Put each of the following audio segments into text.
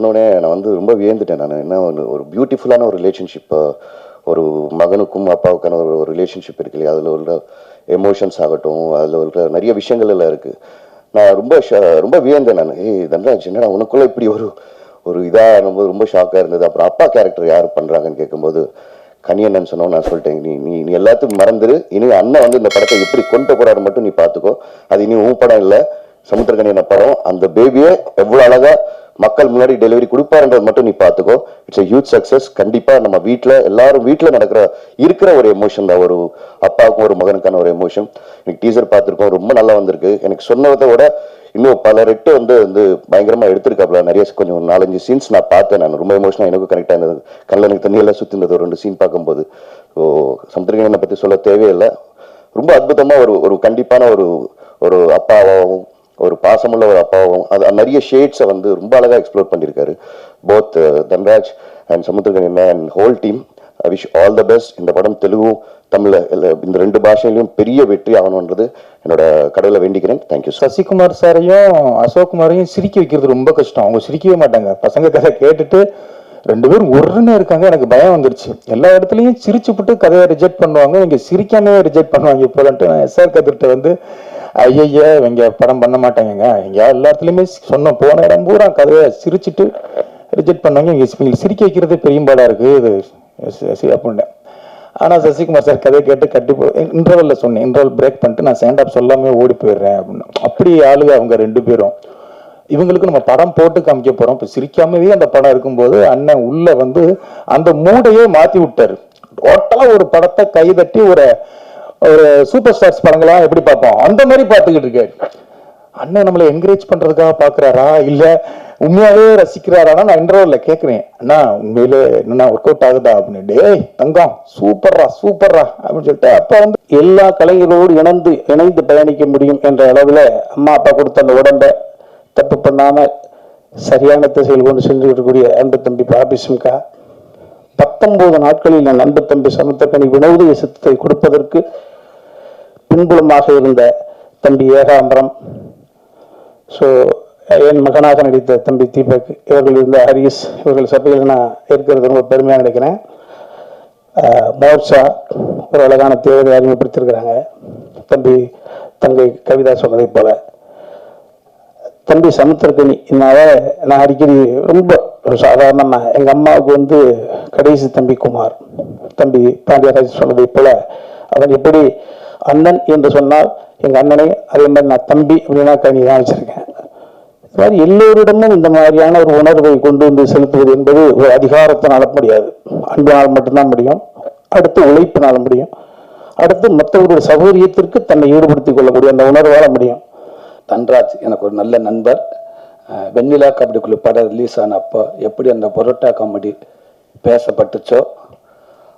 சொன்னோடனே நான் வந்து ரொம்ப வியந்துட்டேன் நான். என்ன ஒரு ஒரு பியூட்டிஃபுல்லான ஒரு ரிலேஷன்ஷிப் ஒரு மகனுக்கும் அப்பாவுக்கான ஒரு ரிலேஷன்ஷிப் இருக்கு இல்லையா? அதில் உள்ள எமோஷன்ஸ் ஆகட்டும் அதில் உள்ள நிறைய விஷயங்கள் எல்லாம் இருக்கு. நான் ரொம்ப ரொம்ப வியந்தேன் நான். ஏய் தன்ராஜ் என்னடா உனக்குள்ள இப்படி ஒரு ஒரு இதாக ரொம்ப ரொம்ப ஷாக்காக இருந்தது. அப்புறம் அப்பா கேரக்டர் யார் பண்ணுறாங்கன்னு கேட்கும்போது கனியண்ணன் சொன்னோம் நான் சொல்லிட்டேன் நீ நீ நீ எல்லாத்துக்கும் மறந்துரு. இனி அண்ணன் வந்து இந்த படத்தை எப்படி கொண்டு போறாரு மட்டும் நீ பார்த்துக்கோ அது இனி உன் படம் இல்லை. சமுத்திரகனியன படம். அந்த பேபியை எவ்வளோ அழகாக மக்கள் முன்னாடி டெலிவரி கொடுப்பாருன்றது மட்டும் நீ பார்த்துக்கோ. இட்ஸ் a சக்ஸஸ் கண்டிப்பாக நம்ம வீட்டில் எல்லாரும் வீட்டில் நடக்கிற இருக்கிற ஒரு எமோஷன் தான். ஒரு அப்பாவுக்கும் ஒரு மகனுக்கான ஒரு எமோஷன் எனக்கு டீசர் பார்த்துருக்கோம். ரொம்ப நல்லா வந்திருக்கு. எனக்கு சொன்னதை விட இன்னும் பல ரெட்டு வந்து வந்து பயங்கரமாக எடுத்திருக்காப்புல. நிறைய கொஞ்சம் நாலஞ்சு சீன்ஸ் நான் பார்த்தேன். நான் ரொம்ப எமோஷனாக எனக்கும் கனெக்ட் ஆயிருந்தது கண்ணில் எனக்கு தண்ணியெல்லாம் சுற்றி இருந்தது ஒரு ரெண்டு சீன் பார்க்கும்போது. ஸோ சமுத்திரகனை பற்றி சொல்ல தேவையில்லை. ரொம்ப அற்புதமாக ஒரு ஒரு கண்டிப்பான ஒரு ஒரு அப்பாவாகவும் ஒரு பாசமுள்ள ஒரு அப்பாவும் அது நிறைய ஷேட்ஸை வந்து ரொம்ப அழகாக எக்ஸ்ப்ளோர் பண்ணியிருக்காரு. Both Dhanraj and Samuthirakani and whole team I wish all the best இந்த படம் தெலுங்கு தமிழ் இந்த ரெண்டு பாஷையிலையும் பெரிய வெற்றி ஆகணுன்றது என்னோட கடவுளை வேண்டிக்கிறேன். தேங்க்யூ சசிகுமார் சாரையும் அசோக் குமாரையும் சிரிக்க வைக்கிறது ரொம்ப கஷ்டம். அவங்க சிரிக்கவே மாட்டாங்க. பசங்க கதை கேட்டுட்டு ரெண்டு பேரும் ஒருன்னு இருக்காங்க. எனக்கு பயம் வந்துருச்சு. எல்லா இடத்துலையும் சிரிச்சுப்புட்டு கதையை ரிஜெக்ட் பண்ணுவாங்க. இங்கே சிரிக்காமே ரிஜெக்ட் பண்ணுவாங்க இப்போலன்ட்டு நான் எஸ்ஆர் கதிர்கிட்ட வந்து ஐயய்ய இவங்க படம் பண்ண மாட்டாங்கங்க. இங்க எல்லா சொன்னோம். போன இடம் பூரா கதையை சிரிச்சுட்டு ரிஜெக்ட் பண்ணாங்க இங்கே சிரிக்க வைக்கிறது பெரியம்பாடாக இருக்கு. இது அப்படின்னு ஆனா சசிகுமார் சார் கதையை கேட்டு கட்டி இன்டர்வலில் சொன்னேன். இன்டர்வல் பிரேக் பண்ணிட்டு நான் ஸ்டாண்ட் அப் ஓடி போயிடுறேன் அப்படின்னு. அப்படி ஆளுக அவங்க ரெண்டு பேரும். இவங்களுக்கு நம்ம படம் போட்டு காமிக்க போகிறோம் இப்ப சிரிக்காமவே அந்த படம் இருக்கும்போது அண்ணன் உள்ள வந்து அந்த மூடையே மாத்தி விட்டாரு. டோட்டலா ஒரு படத்தை கைதட்டி ஒரு ஒரு சூப்பர் ஸ்டார்ஸ் படங்களா எப்படி பார்ப்போம்? அந்த மாதிரி பார்த்துக்கிட்டு இருக்காரு அண்ணன் நம்மளை என்கரேஜ் பண்றதுக்காக பாக்குறாரா இல்ல உண்மையாவே ரசிக்கிறாரா நான் இன்டர்வல்ல கேட்குறேன். அண்ணா உண்மையிலே என்னன்னா ஒர்க் அவுட் ஆகுதா? அப்படின்னு. டேய் தங்கம் சூப்பர்ரா சூப்பர்ரா அப்படின்னு சொல்லிட்டு அப்ப வந்து எல்லா கலைகளோடு இணைந்து இணைந்து பயணிக்க முடியும் என்ற அளவுல அம்மா அப்பா கொடுத்த அந்த உடம்ப தப்பு பண்ணாம சரியான திசையில் கொண்டு சென்று அன்பு தம்பி பாபிசம்கா பத்தொன்பது நாட்களில் நான் அன்பு தம்பி சமத்தக்கணி வினோதிய சித்தத்தை கொடுப்பதற்கு பின்புலமாக இருந்த தம்பி ஏகாம்பரம். ஸோ என் மகனாக நடித்த தம்பி தீபக் இவர்கள் இருந்த ஹரிஸ் இவர்கள் சபையில் நான் இருக்கிறது ரொம்ப பெருமையாக நினைக்கிறேன். ஆஹ் மோர்ச்சா ஒரு அழகான தேவதை அறிமுகப்படுத்தியிருக்கிறாங்க. தம்பி தங்கை கவிதா சொன்னதை போல. தம்பி சமுத்திரக்கணி என்னால் நான் அடிக்கடி ரொம்ப சாதாரணமாக சாதாரணமா எங்க அம்மாவுக்கு வந்து கடைசி தம்பி குமார். தம்பி பாண்டியராஜ் சொன்னதை போல அவன் எப்படி அண்ணன் என்று சொன்னால் எங்கள் அண்ணனை அதே மாதிரி நான் தம்பி அப்படின்னா கனி தான் வச்சிருக்கேன் இது மாதிரி எல்லோரிடமும் இந்த மாதிரியான ஒரு உணர்வை கொண்டு வந்து செலுத்துவது என்பது ஒரு அதிகாரத்தினால முடியாது. அன்பினால் மட்டும்தான் முடியும். அடுத்து உழைப்பினால முடியும். அடுத்து மற்றவர்களுடைய சௌகரியத்திற்கு தன்னை ஈடுபடுத்திக் கொள்ளக்கூடிய அந்த உணர்வால முடியும். தன்ராஜ் எனக்கு ஒரு நல்ல நண்பர். வெண்ணிலா கபடி குழு படம் ரிலீஸ் ஆன அப்போ எப்படி அந்த பரோட்டா காமெடி பேசப்பட்டுச்சோ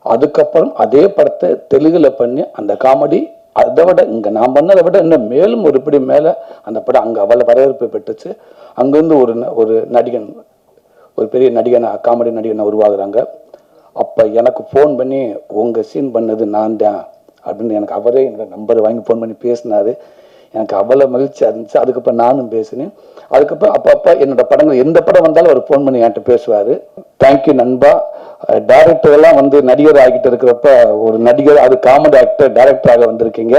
அதுக்கப்புறம் அதே படத்தை தெலுங்கில் பண்ணி அந்த காமெடி அதை விட இங்கே நான் பண்ணதை விட இன்னும் மேலும் ஒரு படி மேலே அந்த படம் அங்கே அவ்வளோ வரவேற்பு பெற்றுச்சு. அங்கிருந்து ஒரு ந- ஒரு நடிகன் ஒரு பெரிய நடிகனை காமெடி நடிகனை உருவாகுறாங்க. அப்போ எனக்கு ஃபோன் பண்ணி உங்க சீன் பண்ணது நான் தான் அப்படின்னு எனக்கு அவரே என்னோட நம்பர் வாங்கி ஃபோன் பண்ணி பேசினாரு. எனக்கு அவ்வளோ மகிழ்ச்சியாக இருந்துச்சு. அதுக்கப்புறம் நானும் பேசினேன். அதுக்கப்புறம் அப்பப்போ என்னோட படங்கள் எந்த படம் வந்தாலும் அவர் ஃபோன் பண்ணி என்கிட்ட பேசுவார். தேங்க்யூ நண்பா. டைரக்டர் எல்லாம் வந்து நடிகர் ஆகிட்டு இருக்கிறப்ப ஒரு நடிகர் அது காமெடி ஆக்டர் டேரக்டராக வந்திருக்கீங்க.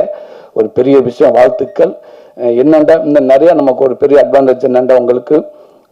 ஒரு பெரிய விஷயம் வாழ்த்துக்கள். அஹ் என்னண்டா நிறையா நமக்கு ஒரு பெரிய அட்வான்டேஜ் என்னண்டா உங்களுக்கு?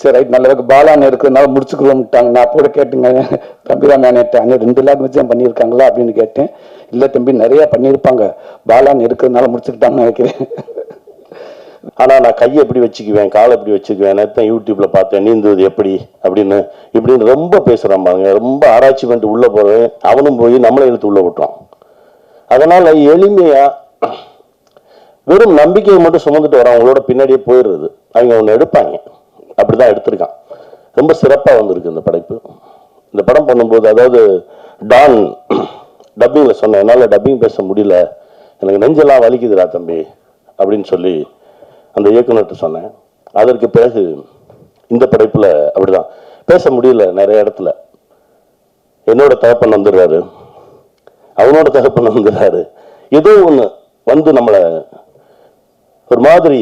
சரி ரைட் நல்ல பாலான்னு இருக்கிறதுனால முடிச்சுக்கிறோம்ட்டாங்க. நான் கூட கேட்டுங்க தம்பிரா மேனேட்டாங்க ரெண்டு லாங்குவேஜ் தான் பண்ணியிருக்காங்களா அப்படின்னு கேட்டேன். இல்லை தம்பி நிறையா பண்ணியிருப்பாங்க. பாலான் இருக்கிறதுனால முடிச்சுக்கிட்டாங்கன்னு நினைக்கிறேன். ஆனால் நான் கையை எப்படி வச்சுக்குவேன் காலை எப்படி வச்சுக்குவேன் நேரத்தான் யூடியூப்பில் பார்த்தேன் நீந்துவது எப்படி அப்படின்னு இப்படின்னு ரொம்ப பேசுகிறான் பாருங்க. ரொம்ப ஆராய்ச்சி பண்ணிட்டு உள்ளே போகிறேன் அவனும் போய் நம்மளை இழுத்து உள்ள விட்டுறான் அதனால் எளிமையாக வெறும் நம்பிக்கையை மட்டும் சுமந்துட்டு வரவங்களோட பின்னாடியே போயிடுறது. அவங்க ஒன்று எடுப்பாங்க. அப்படிதான் எடுத்திருக்கான். ரொம்ப சிறப்பாக வந்திருக்கு இந்த படைப்பு. இந்த படம் பண்ணும்போது அதாவது டான் டப்பிங்கில் சொன்னேன் என்னால் டப்பிங் பேச முடியல. எனக்கு நெஞ்செல்லாம் வலிக்குதுடா தம்பி அப்படின்னு சொல்லி அந்த இயக்குனர்கிட்ட சொன்னேன். அதற்கு பிறகு இந்த படைப்பில் அப்படிதான். பேச முடியல நிறைய இடத்துல. என்னோட தகப்பன் வந்துடுறாரு. அவனோட தகப்பன் வந்துடுறாரு. ஏதோ ஒன்று வந்து நம்மளை ஒரு மாதிரி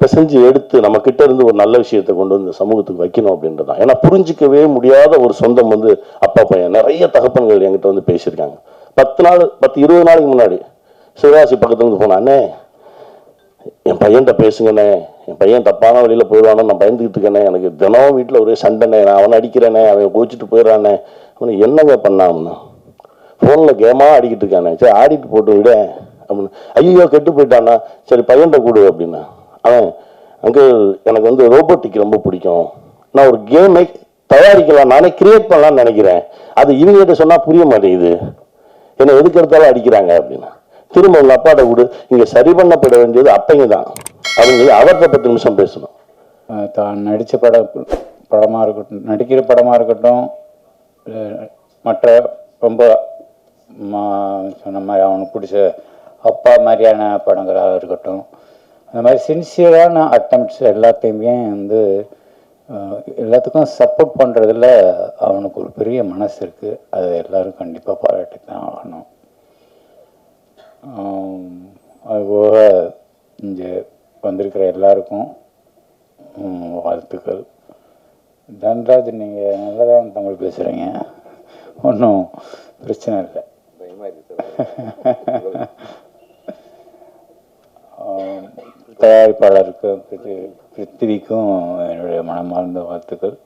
பிசைஞ்சு எடுத்து நம்ம கிட்ட இருந்து ஒரு நல்ல விஷயத்தை கொண்டு வந்து சமூகத்துக்கு வைக்கணும் அப்படின்றது தான். ஏன்னா புரிஞ்சிக்கவே முடியாத ஒரு சொந்தம் வந்து அப்பா பையன். நிறைய தகப்பன்கள் என்கிட்ட வந்து பேசியிருக்காங்க. பத்து நாள் பத்து இருபது நாளைக்கு முன்னாடி சிவகாசி பக்கத்துல இருந்து அண்ணே என் பையன்கிட்ட பேசுங்கண்ணே. என் பையன் தப்பான வழியில் போயிடுவானோ நான் பயந்துக்கிட்டு இருக்கேனே எனக்கு தினமும் வீட்டில் ஒரே சண்டைண்ணே. நான் அவனை அடிக்கிறேனே அவன் கோச்சிட்டு போயிடுறானே. அவனை என்னங்க பண்ணாம்னா ஃபோனில் கேமாக ஆடிக்கிட்டு இருக்கானே. சரி ஆடிட்டு போட்டு விட. அப்படின்னு. ஐயோ கெட்டு போயிட்டானா? சரி பையன்கிட்ட கொடு அப்படின்னா. அவன் அங்கிள் எனக்கு வந்து ரோபோட்டிக் ரொம்ப பிடிக்கும். நான் ஒரு கேமை தயாரிக்கலாம் நானே கிரியேட் பண்ணலாம்னு நினைக்கிறேன். அது இவங்ககிட்ட சொன்னால் புரிய மாட்டேங்குது. என்னை எதுக்கு எடுத்தாலும் அடிக்கிறாங்க அப்படின்னா. திரும்ப உங்கள் அப்பாட்ட கொடு. இங்கே சரி பண்ணப்பட வேண்டியது அப்பைங்க தான். அவங்க அவர்கிட்ட பத்து நிமிஷம் பேசணும். தான் நடித்த பட படமாக இருக்கட்டும் நடிக்கிற படமாக இருக்கட்டும் மற்ற ரொம்ப மா சொன்ன மாதிரி அவனுக்கு பிடிச்ச அப்பா மாதிரியான படங்களாக இருக்கட்டும் அந்த மாதிரி சின்சியரான அட்டம்ப்ட்ஸ் எல்லாத்தையுமே வந்து எல்லாத்துக்கும் சப்போர்ட் பண்ணுறதுல அவனுக்கு ஒரு பெரிய மனசு இருக்குது அதை எல்லாரும் கண்டிப்பாக பாராட்டி தான் ஆகணும் அதுபோக இங்கே வந்திருக்கிற எல்லாருக்கும் வாழ்த்துக்கள். தன்ராஜ் நீங்கள் நல்லா தான் தமிழ் பேசுகிறீங்க ஒன்றும் பிரச்சனை இல்லை. ஆம், தயாரிப்பாளருக்கு பிரித்தி- பிருத்திவிக்கும் என்னுடைய மனமார்ந்த வாழ்த்துக்கள்.